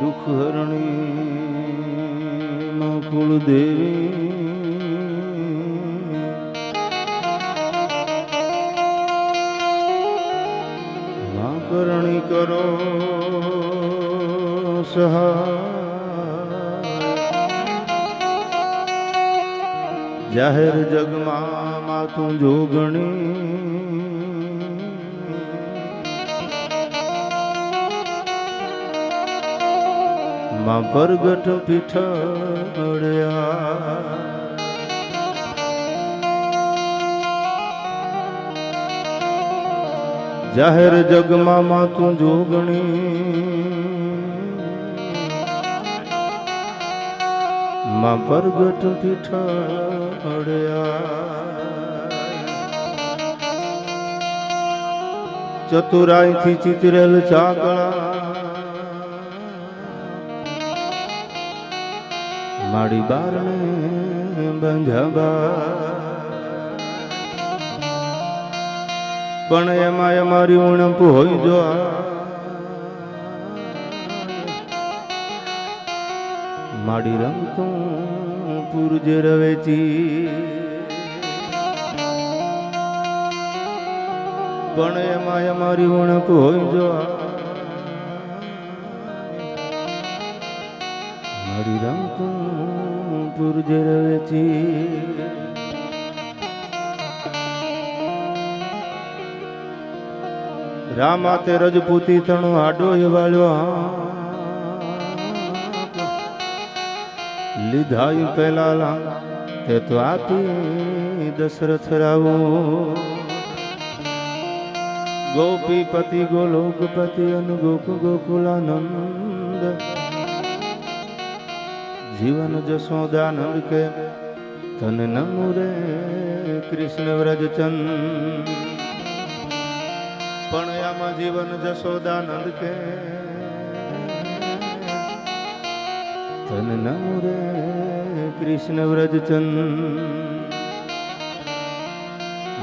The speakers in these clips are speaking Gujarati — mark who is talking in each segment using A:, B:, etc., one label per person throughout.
A: દુઃખ હરણી માં કુળદેવી કરણી કરો સહાય. જાહેર જગમાં માતું જોગણી. માં પરગટ પીઠળ્યા જાહેર જગમાં માતું જોગણી માં પરગટ પીઠળ્યા ચતુરાઈથી ચિતરેલ ચાકળા માડી બારણે બંધાબા. પણ એમાં અમારી ઉણપ હોય જો માડી રંગ તું પૂરજે રવેચી પણ એમાં અમારી ઉણપ હોય જો મારી રંગ તું પૂરજે રવેચી રામા તે રજપૂતી તણો આડો વાળ્યો લીધા પેલા લા તે તો આપી દશરથ રાવો ગોપીપતિ ગોલોકપતિ અન ગોક ગોકુલાનંદ જીવન જશોદાનંદ કે તન નમુ રે કૃષ્ણ વ્રજચંદ. પણ આમાં જીવન જશોદાનંદ કે તન નમુ રે કૃષ્ણ વ્રજચંદ.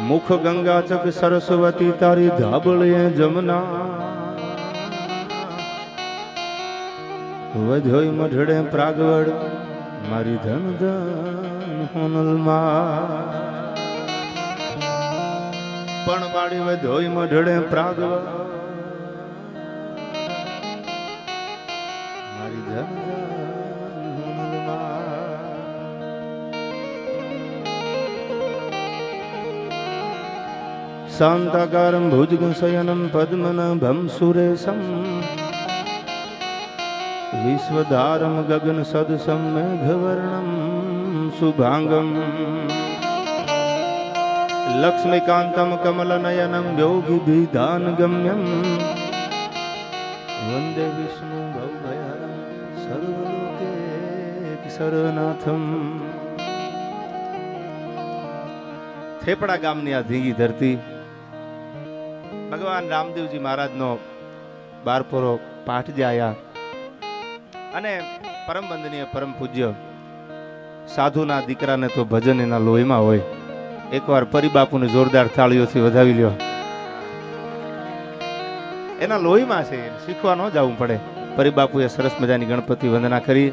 A: મુખ ગંગા ચક સરસ્વતી તારી ધાબળે જમના વધોય મઢડે પ્રાગવડ, મારી ધન ધન હોનલમાં. પણ મારી વધોય મઢડે પ્રાગવડ, મારી ધન શાંતાકારમ ભુજગસયનમ પદ્મનભમ સુરેશમ. વિશ્વધારમ ગગન સદસમેઘવર્ણમ શુભાંગમ લક્ષ્મીકાંતમ કમલનયનમ યોગિભિધાન ગમ્યમ વંદે વિષ્ણુ ભવભયારમ સર્વલોકે સર્વનાથમ થેપડા ગામની આ ધીંગી ધરતી, ભગવાન રામદેવજી મહારાજનો બારપોરો પાઠ જાયા અને પરમ વંદનીય, પરમ પૂજ્ય સાધુના દીકરાને તો ભજન એના લોહીમાં હોય. એકવાર પરિબાપુને જોરદાર થાળીઓથી વધાવી લ્યો. એના લોહીમાં છે, શીખવા ન જવું પડે. પરિબાપુએ સરસ મજાની ગણપતિ વંદના કરી.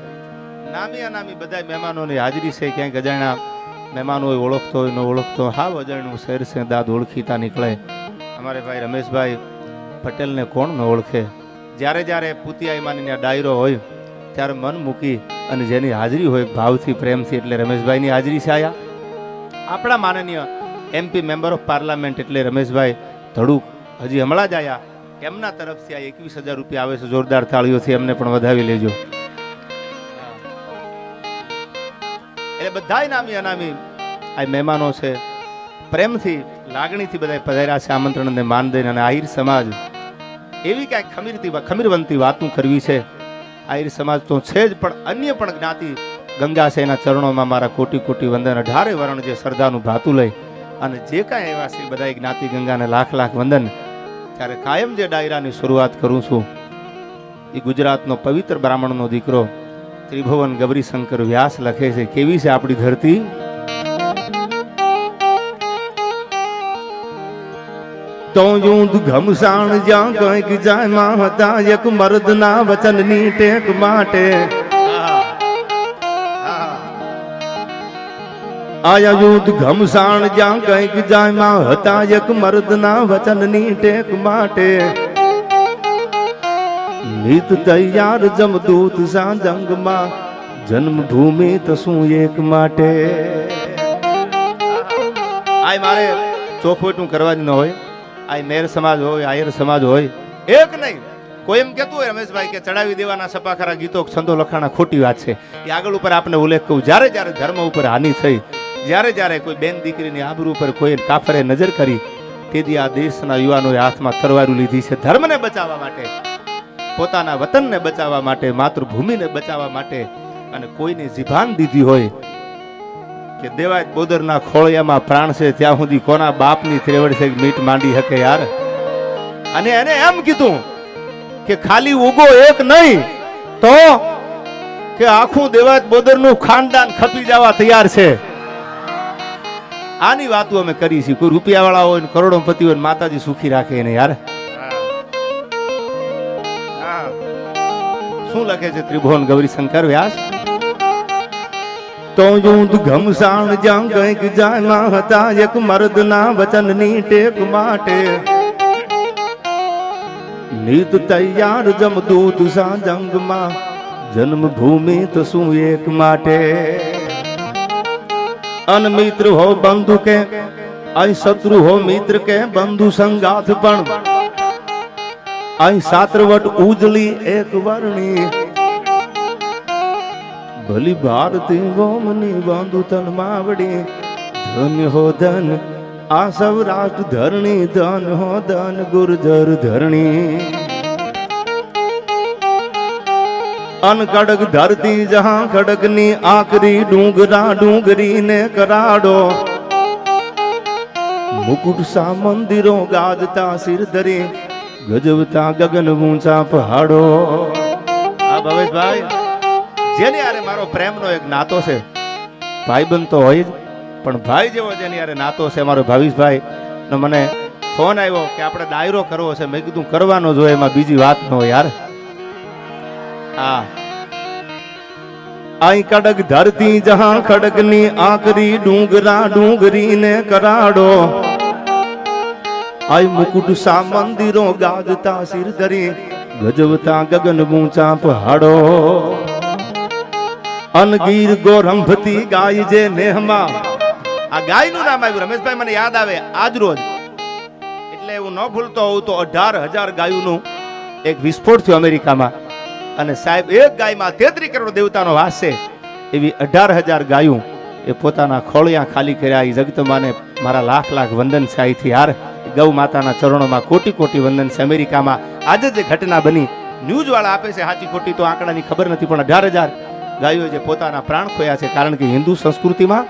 A: નામી અનામી બધા મહેમાનોની હાજરી છે, ક્યાંક અજાણ્યા મહેમાન હોય, ઓળખતો હોય, ન ઓળખતો હાવ અજાણ્યું શેર છે, દાદ ઓળખીતા નીકળે. અમારે ભાઈ રમેશભાઈ પટેલને કોણ ન ઓળખે? જ્યારે જ્યારે પુતિયાઈ માની ડાયરો હોય ત્યારે મન મૂકી અને જેની હાજરી હોય ભાવથી પ્રેમથી એટલે રમેશભાઈની હાજરી છે આયા. આપણા માનનીય એમપી મેમ્બર ઓફ પાર્લામેન્ટ એટલે રમેશભાઈ ધડુક હજી હમણાં જ આયા. એમના તરફથી આ એકવીસ હજાર રૂપિયા આવે છે, જોરદાર થાળીઓથી એમને પણ વધાવી લેજો. એટલે બધા નામી અનામી આ મહેમાનો છે, પ્રેમથી, લાગણીથી બધા પધાર્યા છે આમંત્રણને માન દઈને. અને આહિર સમાજ એવી કાંઈક ખમીરતી ખમીરવંતી વાતું કરવી છે આહિર સમાજ તો છે જ, પણ અન્ય પણ જ્ઞાતિ ગંગા છે એના ચરણોમાં મારા કોટી કોટી વંદન, અઢારે વરણ જે શ્રદ્ધાનું ભાતું લઈ અને જે કાંઈ એવા છે બધા જ્ઞાતિ ગંગાને લાખ લાખ વંદન. ત્યારે કાયમ જે ડાયરાની શરૂઆત કરું છું, એ ગુજરાતનો પવિત્ર બ્રાહ્મણનો દીકરો ત્રિભુવન ગૌરીશંકર વ્યાસ લખે છે, કેવી છે આપણી ધરતી? તો યુદ્ધ ઘમસાણ જ્યાં કંઈક જાય માં હતા, એક મર્દના વચનની ટેક માટે. આયા યુદ્ધ ઘમસાણ જ્યાં કંઈક જાય માં હતા, એક મર્દના વચનની ટેક માટે. નીત તૈયાર જમદૂત સા જંગમાં જન્મભૂમિ તો શું એક માટે. આય મારે ચોખવટું કરવાની ન હોય. આ મેર સમાજ હોય, આયર સમાજ હોય. એક નહીં, કોઈ એમ કહેતું હોય રમેશભાઈ કે ચડાવી દેવાના સપાખરા ગીતો, છંદો લખાણા ખોટી વાત છે. એ આગળ ઉપર આપને ઉલ્લેખ કહું, જ્યારે જ્યારે ધર્મ ઉપર હાનિ થઈ, જ્યારે જ્યારે કોઈ બેન દીકરીની આબરૂ ઉપર કોઈ કાફરે નજર કરી, તેથી આ દેશના યુવાનોએ હાથમાં તરવારું લીધી છે ધર્મને બચાવવા માટે, પોતાના વતનને બચાવવા માટે, માતૃભૂમિને બચાવવા માટે, અને કોઈને જીભાન દીધી હોય કે દેવાય બોદરના ખોળિયામાં પ્રાણ છે ત્યાં સુધી કોના બાપની ત્રેવડ છે મીટ માંડી શકે યાર? અને એને એમ કીધું કે ખાલી ઉગો એક નહીં તો કે આખું દેવાય બોદરનું ખાનદાન ખપી જવા તૈયાર છે. આની વાતો અમે કરી છે કોઈ રૂપિયા વાળા હોય ને કરોડોપતિ હોય માતાજી સુખી રાખે એને યાર. શું લખે છે ત્રિભુવન ગૌરી શંકર વ્યાસ? તો યુદ્ધ ઘમસાણ જ્યાં કંઈક જાયમાં હતા, એક મર્દના વચનની ટેક માટે. નીત તૈયાર જમદૂત સા જંગમાં જન્મભૂમિ તો શું એક માટે? અન મિત્ર હો બંધુ કે અહીં શત્રુ હો મિત્ર કે, બંધુ સંગાથ પણ. અહીં સાત્રવટ ઉજળી એક વર્ણી. ભલી ભારતી ગોમની બાંધુ તન માવડી. ધન હો ધન, આ સૌરાષ્ટ્ર ધરણી, ધન હો ધન, ગુર્જર ધરણી. અન કડક ધરતી જહાં ખડકની આકરી, ડુંગરા ડુંગરી ને કરાડો. મુકુટ સા મંદિરો ગાજતા સિર ધરી, ગજવતા ગગન ઊંચા પહાડો. આ ભવેશભાઈ. જેની યારે મારો પ્રેમનો એક નાતો છે. ભાઈબંધ તો હોય જ, પણ ભાઈ જેવો જેની યારે નાતો છે મારો ભાવિશભાઈ, ને મને ફોન આવ્યો કે આપણે ડાયરો કરવો છે. મેં કીધું કરવાનો જોઈએ એમાં બીજી વાત ન હોય યાર. હા. અહીં કડક ધરતી જહાં ખડકની આકરી ડુંગરા ડુંગરી ને કરાડો. આઈ મુકુટ સા મંદિરો ગાજતા સિર ધરી ગજવતા ગગન ઊંચા પહાડો. અનગીર ગોરંભતી ગાય જે નેહમા. આ ગાયનું નામ આવ્યું રમેશભાઈ મને યાદ આવે આજ રોજ. એટલે હું ન ભૂલતો હોઉં તો અઢાર હજાર ગાયોનું એક વિસ્ફોટ થયો અમેરિકામાં. અને સાહેબ એક ગાયમાં તેત્રી કરોડ દેવતાનો વાસ છે. એવી અઢાર હજાર ગાયું એ પોતાના ખોળિયા ખાલી કર્યા. એ જગતમાને મારા લાખ લાખ વંદન છે. અહીંથી હાર ગૌ માતાના ચરણોમાં કોટી કોટી વંદન છે અમેરિકામાં. આજે જે ઘટના બની ન્યૂઝવાળા આપે છે સાચી ખોટી તો આંકડાની ખબર નથી પણ અઢાર હજાર ગાયો જે પોતાના પ્રાણ ખોયા છે, કારણ કે હિન્દુ સંસ્કૃતિમાં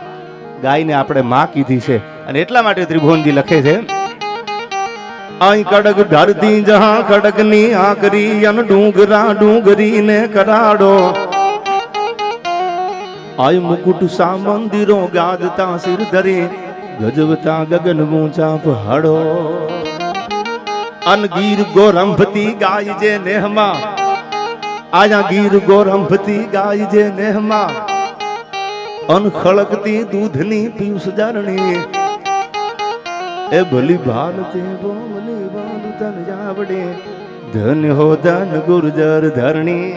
A: ગાયને આપણે માં કીધી છે. અને એટલા માટે ત્રિભુવનજી લખે છે અહીં કડક ધરતી જહાં કડકની આકરી, અન ડુંગરા ડુંગરી ને કરાડો. આય મુકુટ સા મંદિરો ગાજતા સિર ધરી, ગજવતા ગગન ઊંચા પહાડો અનગીર ગોરંભતી ગાય જે નેહમાં આયા ગીર ગોરંભતી ગાય જે નેહમાં અનખળકતી દૂધની પીયુષ જારણી. એ ભલી ભારતી બોમની બાંધુ તન જાવડે. ધન હો ધન ગુર્જર ધરણી.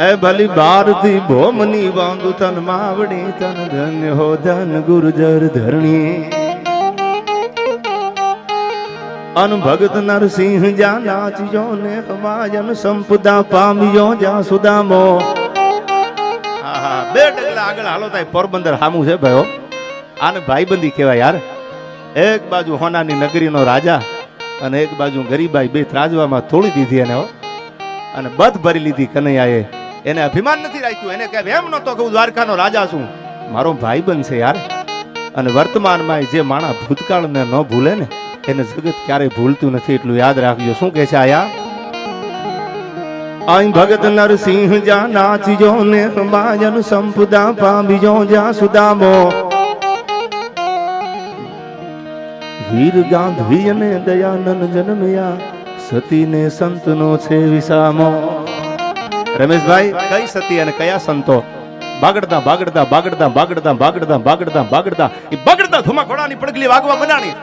A: એ ભલી ભારતી ભોમની બાંધુ તન માવડી. તન ધન્ય હો ધન ગુર્જર ધરણી. અન ભગત નરસિંહ જા નાચજો ને હમાજન સંપદા પામ્યો જા સુદામો. બે ડગલા આગળ હાલો થાય પોરબંદર હામું છે ભાઈઓ આને ભાઈબંધી કહેવાય યાર. એક બાજુ હોનાની નગરીનો રાજા અને એક બાજુ ગરીબાઈ બે ત્રાજવામાં થોડી દીધી એને. અને બધ ભરી લીધી કનૈયાએ. એને અભિમાન નથી રાખ્યું. એને કહે એમ નહોતો કે હું દ્વારકાનો રાજા છું. મારો ભાઈબંધ છે યાર. અને વર્તમાનમાં જે માણા ભૂતકાળને ન ભૂલે ને એને જગત ક્યારેય ભૂલતું નથી એટલું યાદ રાખજો. શું કહે છે આયા? આઈ ભગત નરસિંહ જા નાચજો ને માયન સંપદા પામ્યો જા સુદામો. વીર ગાંધી અને દયાનંદ જન્મ્યા, સતીને સંતનો છે વિસામો. રમેશભાઈ, કઈ સતી અને કયા સંતો? બાગડતા બાગડતા બાગડતા બાગડતા બાગડતા બાગડતા બાગડતા. એ બાગડતા ધુમા ઘોડાની પડગલી વાગવા બનાણી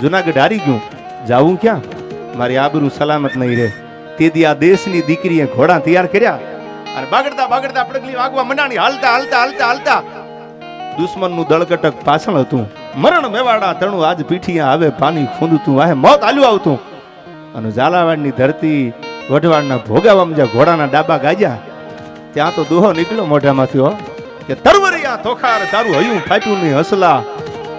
A: જુનાગઢ હારી ગયું. જાવું ક્યાં? મારી આબરૂ સલામત નહીં રહે. તેથી આ દેશની દીકરીએ ઘોડા તૈયાર કર્યા. અને બાગડતા બાગડતા પડગલી વાગવા મંડાણી હાલતા હાલતા હાલતા હાલતા દુશ્મનનું દળકટક પાછળ હતું. મરણ મેવાડા તણું આજ પીઠીયા આવે પાણી ખૂંદતું. આહે મોત આલ્યું આવતું. અને ઝાલાવાડની ધરતી વઢવાડના ભોગાવામાં જ્યાં ઘોડાના ડાબા ગાજ્યા. ત્યાં તો દોહો નીકળ્યો મોઢામાંથી હો. કે તરવરિયા તોખાર તારું હયું ફાટ્યું નહીં હસલા.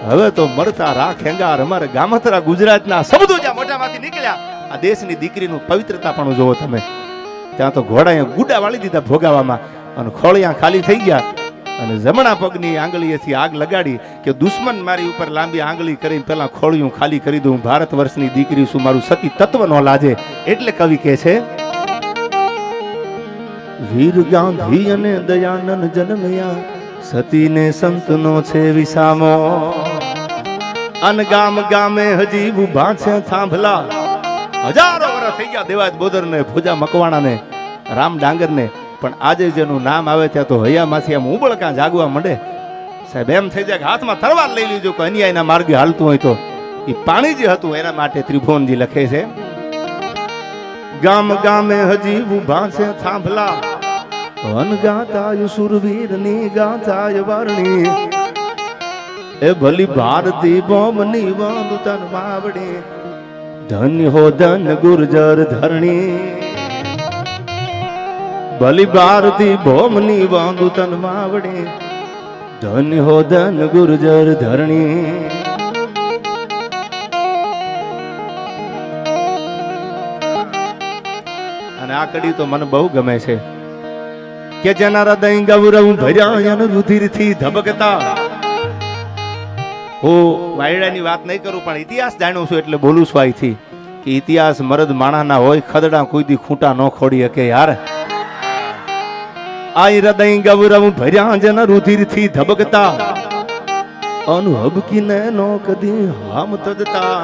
A: હવે તો મરતા રાખ હેંગાર. અમારે ગામતરા ગુજરાતના શબ્દો જ્યાં મોઢામાંથી નીકળ્યા, આ દેશની દીકરીનું પવિત્રતા પણ જોવો તમે. ત્યાં તો ઘોડાએ ગુડા વાળી દીધા ભોગાવામાં અને ખોળિયા ખાલી થઈ ગયા અને જમણા પગની આંગળીએથી આગ લગાડી કે દુશ્મન મારી ઉપર લાંબી આંગળી કરી પેલા ખોળિયું ખાલી કરી દઉં. ભારત વર્ષની દીકરી શું મારું સતી તત્વ નો લાજે? એટલે કવિ કહે છે, વીર ગાંધી અને દયાનંદ જન્મ્યા. સતીને સંતનો છે વિસામો. અન ગામ ગામે હજી ઊભા છે થાંભલા. હજારો વર્ષ થઈ ગયા દેવાજ બોદર ને મકવાણાને, રામ ડાંગર ને પણ આજે જેનું નામ આવે ત્યાં તો હૈયામાંથી આમ ઉબળકા જાગવા માંડે? સાહેબ, એમ થઈ જાય કે હાથમાં તરવાર લઈ લીધું કે અન્યાયના માર્ગે હાલતું હોય તો. એ પાણી જે હતું એના માટે ત્રિભુવનજી લખે છે. ગામ ગામે હજી ઊભા છે થાંભલા. અન ગાતાય સુરવીરની ગાતાય વારણી. એ ભલી ભારતી બોમની બોમ તન માવડી ધન્ય હો ધન ગુર્જર ધરણી. ભલી ભારતી ભોમની વાંદુ તન માવડી ધન્ય હો ધન ગુર્જર ધરણી. અને આ કડી તો મને બહુ ગમે છે. કે જેના હૃદય ગૌરવ ભર્યા અને રુધિરથી ધબકતા. હું વાયડાની વાત નહીં કરું, પણ ઇતિહાસ જાણું છું એટલે બોલું છું અહીંથી કે ઇતિહાસ મરદ માણાના હોય, ખદડા કોઈ દી ખૂંટા ન ખોડી શકે યાર. આ હૃદય ગૌરવ ભર્યા જન રુધિરથી ધબકતા. અનુહબકીને નો કદી હામ તદતા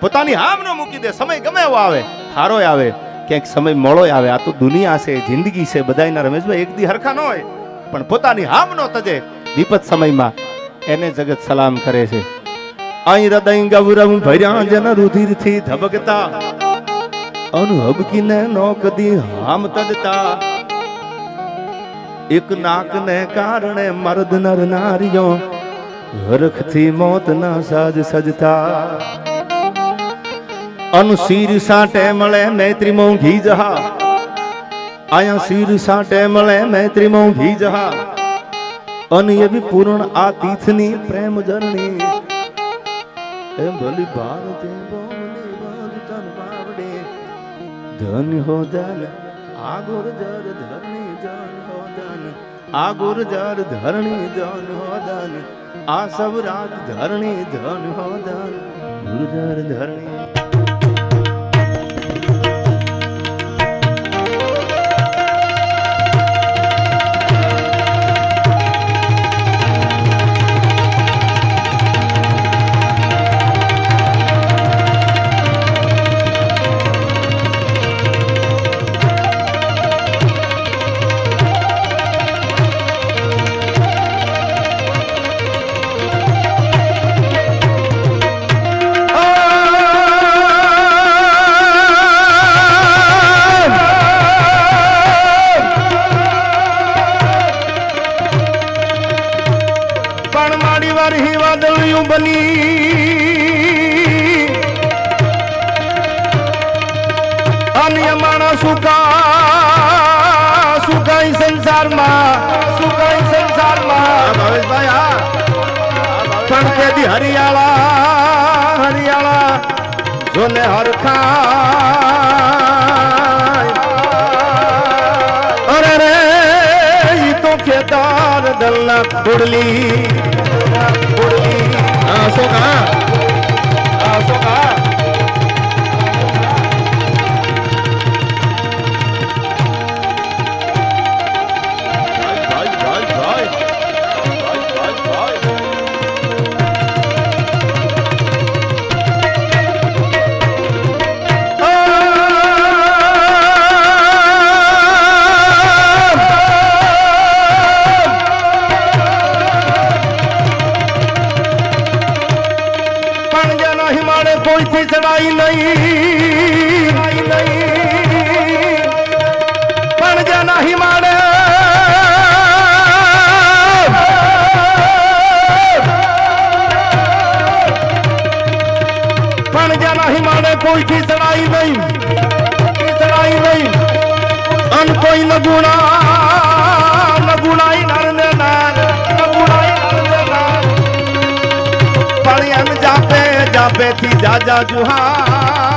A: પોતાની હામ ન મૂકી દે, સમય ગમે એવો આવે હારો આવે. ક્યાંક સમય મળો આવે, આ તો દુનિયા છે, જિંદગી છે બધાયના રમેશભાઈ, એક દી હરખા ન હોય, પણ પોતાની હામ નો તજે. વિપત સમયમાં એને જગત સલામ કરે છે. અહીં હૃદય ગૌરવ ભર્યા જન રુધિરથી ધબકતા, અનુહબકીને નો કદી હામ તજતા. એક નાકને કારણે મર્દ નર નારીઓ હરખથી મોત ના સાજ સજતા. અન શીર સાટે મળે મૈત્રી મોંઘી જહા આયા શીર સાટે મળે મૈત્રી મોંઘી જહા અન એવી પૂર્ણ આ તીથની પ્રેમ જરણી એ ભલી ભારતે ધન હો ધન આગોર જર ધરણી જન હો ધન આગોર જર ધરણી જન હો ધન આ સબ રાત ધરણી ધન હો ધન ગુરજર ધરણી. જોને હરખા અરે રે ઈ તો ખેતાર દલના ખોડલી ખોડલી હા હા જાપે થી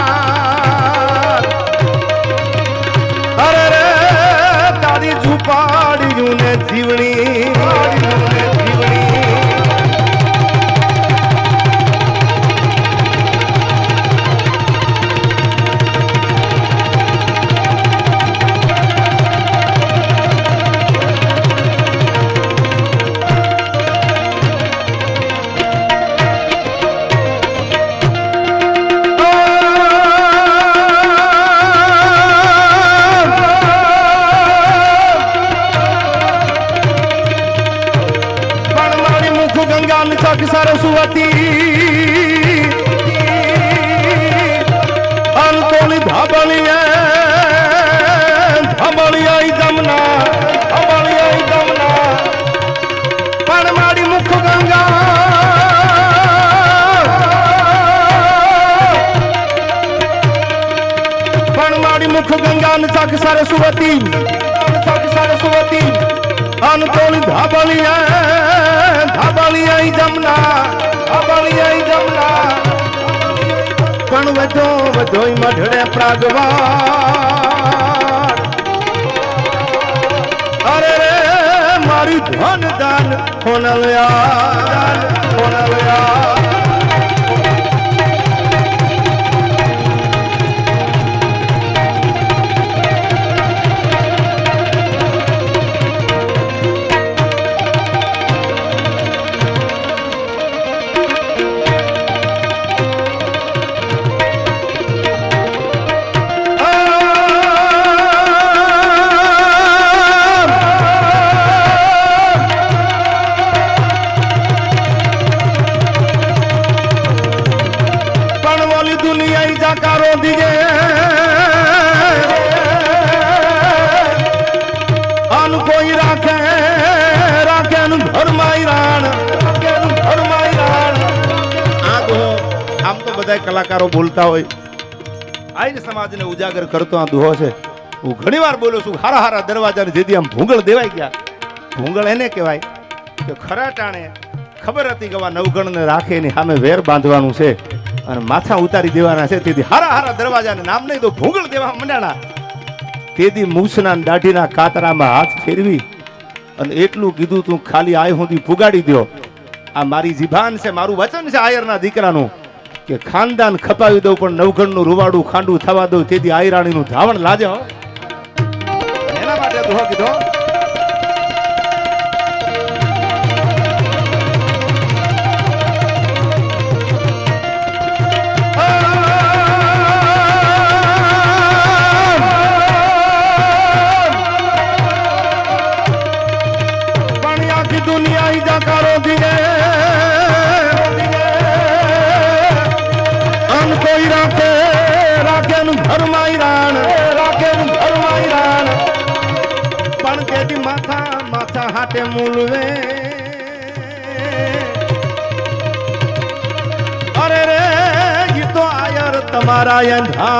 A: ધાબળીએ જમના ધાબળીએ જમના. પણ વધો વધોય મઢડે પ્રાગવાર અરે રે, મારી ધન દાન ફોનલ યાર ફોનલ પણ બધાય કલાકારો બોલતા હોય. આઈને સમાજને ઉજાગર કરતો આ દુહો છે. હું ઘણી વાર બોલું છું, હારા હારા દરવાજાને જેથી આમ ભૂંગળ દેવાઈ ગયા. ભૂંગળ એને કહેવાય કે ખરા ટાણે ખબર હતી કે આ નવગણને રાખે એની સામે વેર બાંધવાનું છે અને માથા ઉતારી દેવાના છે. તેથી હારા હારા દરવાજાને નામ નહીં તો ભૂંગળ દેવા મંડાણા. તેથી મૂછના દાઢીના કાતરામાં હાથ ફેરવી અને એટલું કીધું તું, ખાલી આય સુધી પુગાડી દ્યો. આ મારી જીભાન છે, મારું વચન છે આયરના દીકરાનું. કે ખાનદાન ખપાવી દઉં પણ નવગણનું રૂવાડું ખાંડું થવા દઉં, તેથી આયરાણીનું ધાવણ લાજે એના માટે મૂલવે અરે રે ગીતો આયર તમારા યંધા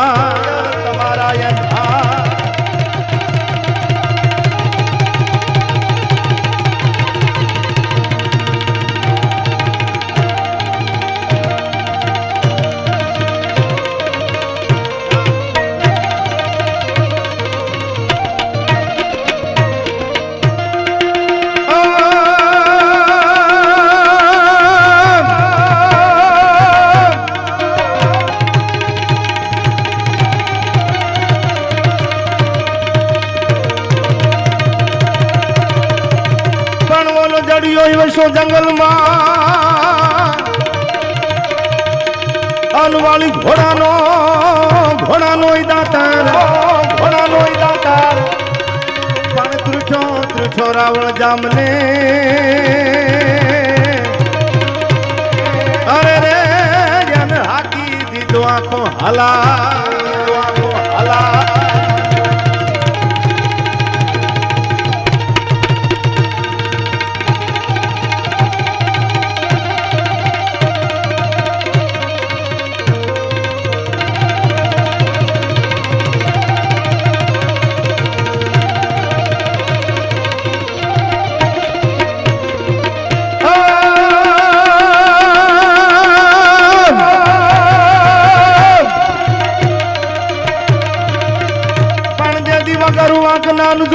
A: ત્રુઠો રાવણ જામને. અરે રે હાકી દીધો આખો હલા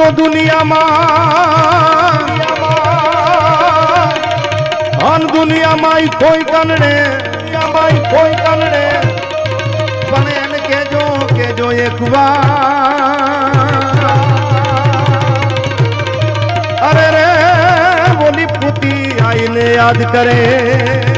A: જો દુનિયામાં, અન દુનિયામાં કોઈ કનડે દુનિયામાં કોઈ કનડે પણ એને કેજો કેજો એક વાર. અરે રે, બોલી પૂતી આઈને યાદ કરે.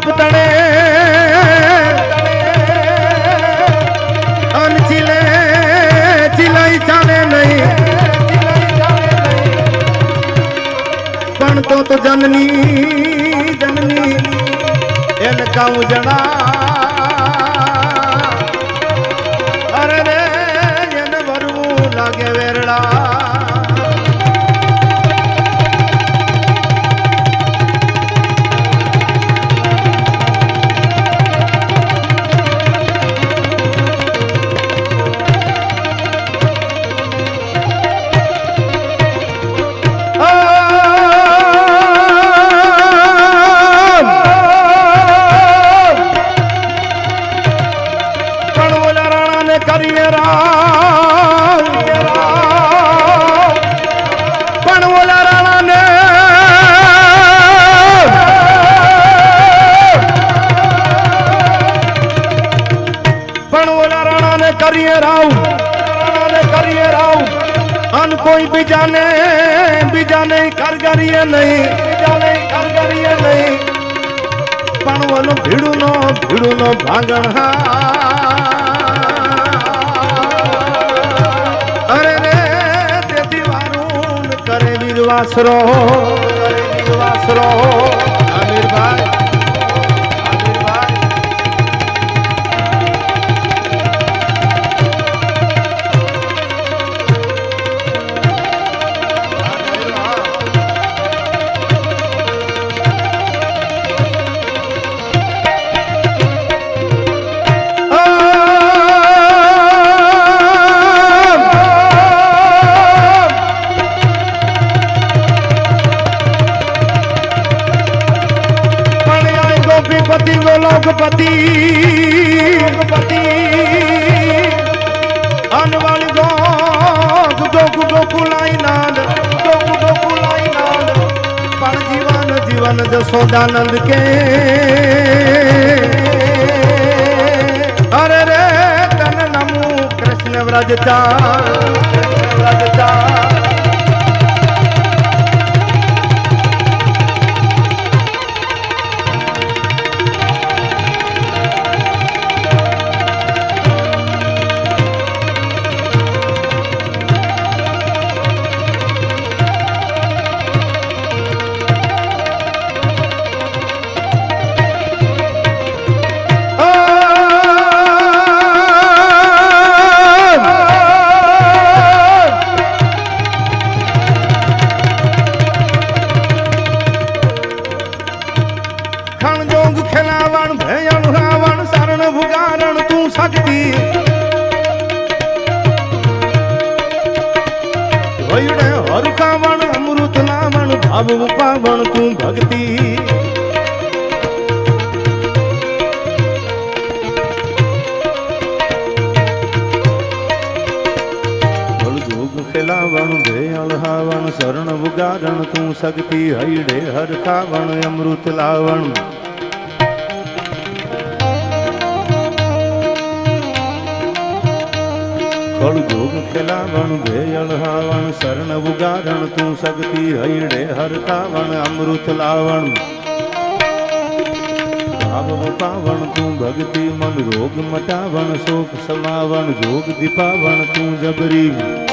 A: બાપ તણે અન ચીલે ચીલાઈ ચાલે નહીં. પણ તો તો જનની જનની એને કાઉ જણા ભાંગણ અરે રે તેથી વારું કરે વીરવાસરો देवराज चांद देवराज વૈડે હરખાવણ, અમૃત લાવણ ભાવ પાવણ તું ભક્તિ. ખેલાવણ ભેયણ હાવણ, શરણ ઉગારણ, તું શક્તિ હૈડે, હરખાવણ, અમૃત લાવણ. ખળ જોગ ખેલાવણ ભેયણ હાવણ શરણ ઉગારણ તું શક્તિ હૈડે હરતાવણ અમૃત લાવણ ભાવ પાવણ તું ભક્તિ મન રોગ મટાવણ, શોક સમાવણ, જોગ દીપાવણ, તું જબરી.